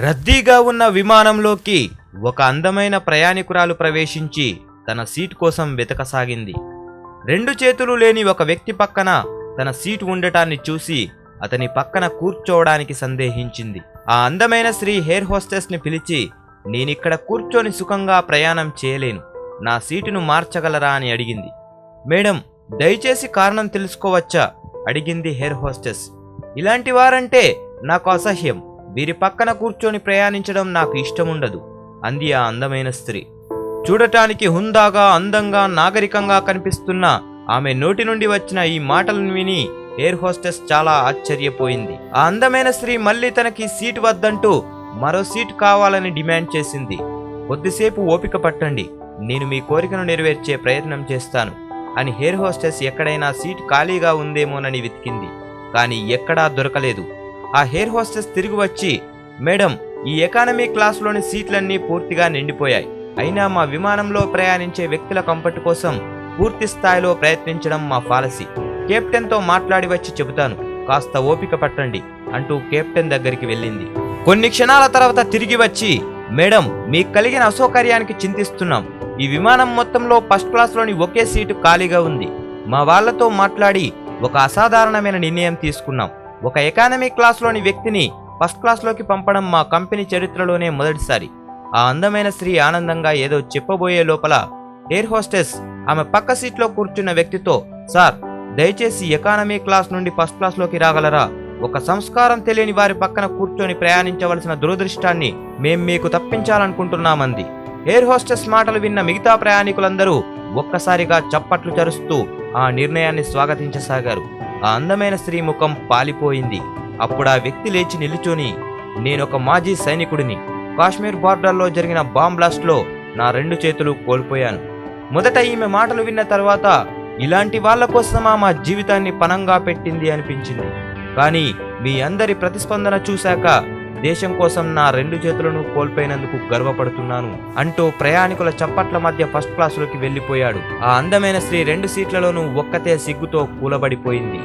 రద్దీగా ఉన్న విమానంలోకి ఒక అందమైన ప్రయాణికురాలు ప్రవేశించి తన సీట్ కోసం వెతకసాగింది. రెండు చేతులు లేని ఒక వ్యక్తి పక్కన తన సీటు ఉండటాన్ని చూసి అతని పక్కన కూర్చోవడానికి సందేహించింది. ఆ అందమైన స్త్రీ హెయిర్ హోస్టెస్ని పిలిచి నేనిక్కడ కూర్చొని సుఖంగా ప్రయాణం చేయలేను. నా సీటును మార్చగలరా? అని అడిగింది. మేడం దయచేసి కారణం తెలుసుకోవచ్చా? అడిగింది హెయిర్ హోస్టెస్. ఇలాంటి వారంటే నాకు అసహ్యం. వీరి పక్కన కూర్చొని ప్రయాణించడం నాకు ఇష్టముండదు. అంది ఆ అందమైన స్త్రీ. చూడటానికి హుందాగా అందంగా నాగరికంగా కనిపిస్తున్న ఆమె నోటి నుండి వచ్చిన ఈ మాటలను విని ఎయిర్ హోస్టెస్ చాలా ఆశ్చర్యపోయింది. ఆ అందమైన స్త్రీ మళ్ళీ తనకి సీట్ వద్దంటూ మరో సీట్ కావాలని డిమాండ్ చేసింది. కొద్దిసేపు ఓపిక పట్టండి నేను మీ కోరికను నెరవేర్చే ప్రయత్నం చేస్తాను. అని హెయిర్ హోస్టెస్ ఎక్కడైనా సీట్ ఖాళీగా ఉందేమోనని వెతికింది. కానీ ఎక్కడా దొరకలేదు. ఆ హెయిర్ హోస్టెస్ తిరిగి వచ్చి మేడం ఈ ఎకానమీ క్లాస్లోని సీట్లన్నీ పూర్తిగా నిండిపోయాయి. అయినా మా విమానంలో ప్రయాణించే వ్యక్తుల కంఫర్ట్ కోసం పూర్తి స్థాయిలో ప్రయత్నించడం మా పాలసీ. కెప్టెన్తో మాట్లాడి వచ్చి చెబుతాను. కాస్త ఓపిక పట్టండి అంటూ కెప్టెన్ దగ్గరికి వెళ్ళింది. కొన్ని క్షణాల తర్వాత తిరిగి వచ్చి మేడం మీకు కలిగిన అసౌకర్యానికి చింతిస్తున్నాం. ఈ విమానం మొత్తంలో ఫస్ట్ క్లాస్లోని ఒకే సీటు ఖాళీగా ఉంది. మా వాళ్ళతో మాట్లాడి ఒక అసాధారణమైన నిర్ణయం తీసుకున్నాం. ఒక ఎకానమీ క్లాస్లోని వ్యక్తిని ఫస్ట్ క్లాస్లోకి పంపడం మా కంపెనీ చరిత్రలోనే మొదటిసారి. ఆ అందమైన స్త్రీ ఆనందంగా ఏదో చెప్పబోయే లోపల ఎయిర్ హోస్టెస్ ఆమె పక్క సీట్లో కూర్చున్న వ్యక్తితో సార్ దయచేసి ఎకానమీ క్లాస్ నుండి ఫస్ట్ క్లాస్లోకి రాగలరా? ఒక సంస్కారం తెలియని వారి పక్కన కూర్చొని ప్రయాణించవలసిన దురదృష్టాన్ని మేం మీకు తప్పించాలనుకుంటున్నామంది. ఎయిర్ హోస్టెస్ మాటలు విన్న మిగతా ప్రయాణికులందరూ ఒక్కసారిగా చప్పట్లు చరుస్తూ ఆ నిర్ణయాన్ని స్వాగతించసాగారు. ఆ అందమైన స్త్రీ ముఖం పాలిపోయింది. అప్పుడు ఆ వ్యక్తి లేచి నిలుచొని నేనొక మాజీ సైనికుడిని. కాశ్మీర్ బార్డర్లో జరిగిన బాంబ్ బ్లాస్ట్లో నా రెండు చేతులు కోల్పోయాను. మొదట ఈమె మాటలు విన్న తర్వాత ఇలాంటి వాళ్ళ కోసమా మా జీవితాన్ని పనంగా పెట్టింది? అనిపించింది. కానీ మీ అందరి ప్రతిస్పందన చూశాక దేశం కోసం నా రెండు చేతులను కోల్పోయినందుకు గర్వపడుతున్నాను. అంటూ ప్రయాణికుల చప్పట్ల మధ్య ఫస్ట్ క్లాసులోకి వెళ్ళిపోయాడు. ఆ అందమైన స్త్రీ రెండు సీట్లలోనూ ఒక్కతే సిగ్గుతో కూలబడిపోయింది.